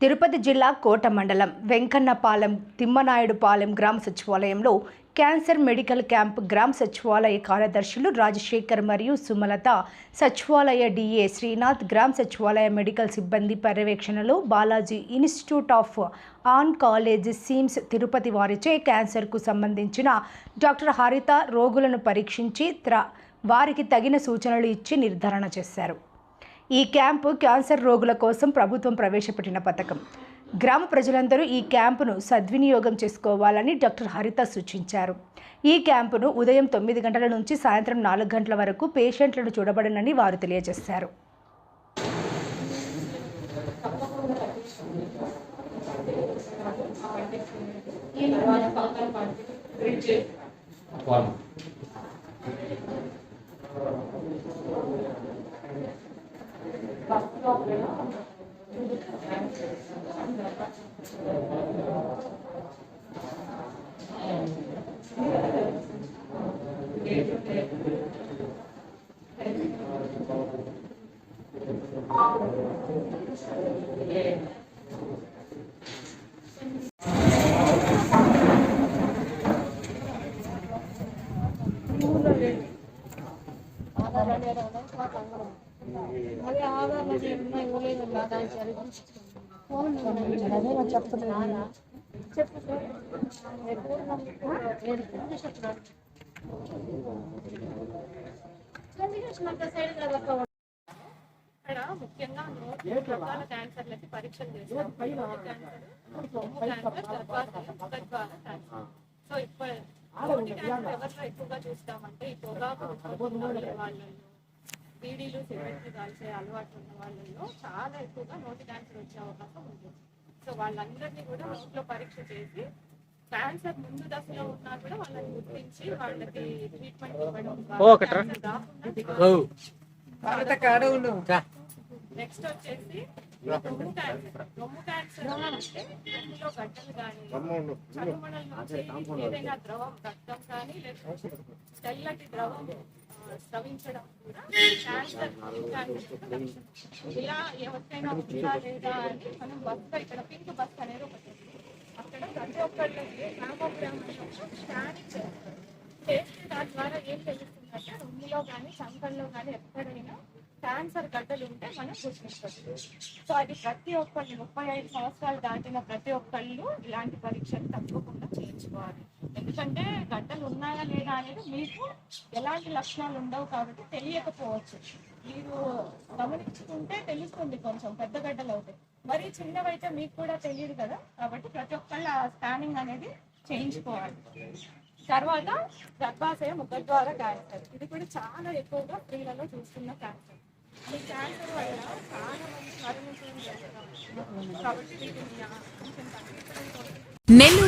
తిరుపతి జిల్లా కోట మండలం వెంకన్నపాలెం తిమ్మనాయుడుపాలెం గ్రామ సచివాలయంలో క్యాన్సర్ మెడికల్ క్యాంప్ గ్రామ సచివాలయ కార్యదర్శులు రాజశేఖర్ మరియు సుమలత సచివాలయ డిఏ శ్రీనాథ్ గ్రామ సచివాలయ మెడికల్ సిబ్బంది పర్యవేక్షణలో Balaji institute of on college SIMS Tirupati వారిచే క్యాన్సర్కు సంబంధించిన డాక్టర్ హరిత రోగులను పరీక్షించి త్ర వారికి తగిన సూచనలు ఇచ్చి నిర్ధారణ చేశారు. ఈ క్యాంపు క్యాన్సర్ రోగుల కోసం ప్రభుత్వం ప్రవేశపెట్టిన పథకం. గ్రామ ప్రజలందరూ ఈ క్యాంపును సద్వినియోగం చేసుకోవాలని డాక్టర్ హరిత సూచించారు. ఈ క్యాంపును ఉదయం తొమ్మిది గంటల నుంచి సాయంత్రం నాలుగు గంటల వరకు పేషెంట్లను చూడబడనని వారు తెలియజేశారు. Gracias. అదే ఆధార్ ఏమన్నా ఇవ్వలేదు ఫోన్ చెప్తున్నాను చెప్పు ఇక్కడ ముఖ్యంగా రకాల క్యాన్సర్లకి పరీక్షలు చేస్తాం సో ఇప్పుడు క్యాన్సర్ ఎవరిలో ఎక్కువగా చూస్తామంటే ఈ పొగాకు వాళ్ళ బీడీలు సిగరెట్లు కాల్చే అలవాటు ఉన్న వాళ్ళలో చాలా ఎక్కువగా నోటి క్యాన్సర్ వచ్చే అవకాశం ఉంటుంది సో వాళ్ళందరినీ కూడా నోట్లో పరీక్ష చేసి క్యాన్సర్ ముందు దశలో ఉన్నా కూడా వాళ్ళని గుర్తించి వాళ్ళకి ట్రీట్మెంట్ ఇవ్వడం నెక్స్ట్ వచ్చేసి రొమ్ము క్యాన్సర్. రొమ్ము క్యాన్సర్ అంటే రొమ్ములో గడ్డలు కానీ నుంచి ఏదైనా ద్రవం రక్తం కానీ లేకపోతే తెల్లటి ద్రవం స్రవించడం కూడా ఇలా ఎవరికైనా ఉందా లేదా అని మనం బస్తా ఇక్కడ పింక్ బస్ అనేది ఒకటి అక్కడ ప్రతి ఒక్కళ్ళకి మ్యామోగ్రామ్ అనే ఒక స్కానింగ్ చేస్తారు. చేస్తే దాని ద్వారా ఏం తెలుస్తుంది? తెలుస్తుందంటే రొమ్ములో కానీ చంకల్లో కానీ ఎక్కడైనా క్యాన్సర్ గడ్డలు ఉంటే మనం గుర్తించవచ్చు. సో అది ప్రతి ఒక్కళ్ళు ముప్పై ఐదు సంవత్సరాలు దాటిన ప్రతి ఒక్కళ్ళు ఇలాంటి పరీక్షలు తప్పకుండా చేయించుకోవాలి. ఎందుకంటే గడ్డలు ఉన్నాయా లేదా అనేది మీకు ఎలాంటి లక్షణాలు ఉండవు కాబట్టి తెలియకపోవచ్చు. మీరు గమనించుకుంటే తెలుస్తుంది కొంచెం పెద్ద గడ్డలు అవుతాయి. మరి చిన్నవైతే మీకు కూడా తెలియదు కదా కాబట్టి ప్రతి ఒక్కళ్ళు ఆ స్కానింగ్ అనేది చేయించుకోవాలి. తర్వాత గర్భాశయ ముఖద్వార క్యాన్సర్. ఇది కూడా చాలా ఎక్కువగా స్త్రీలలో చూస్తున్న క్యాన్సర్. ఈ క్యాన్సర్ వల్ల చాలా మంది మరణించడం జరుగుతుంది. కాబట్టి వీటిని నెల్లూరు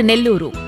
నెల్లూరు.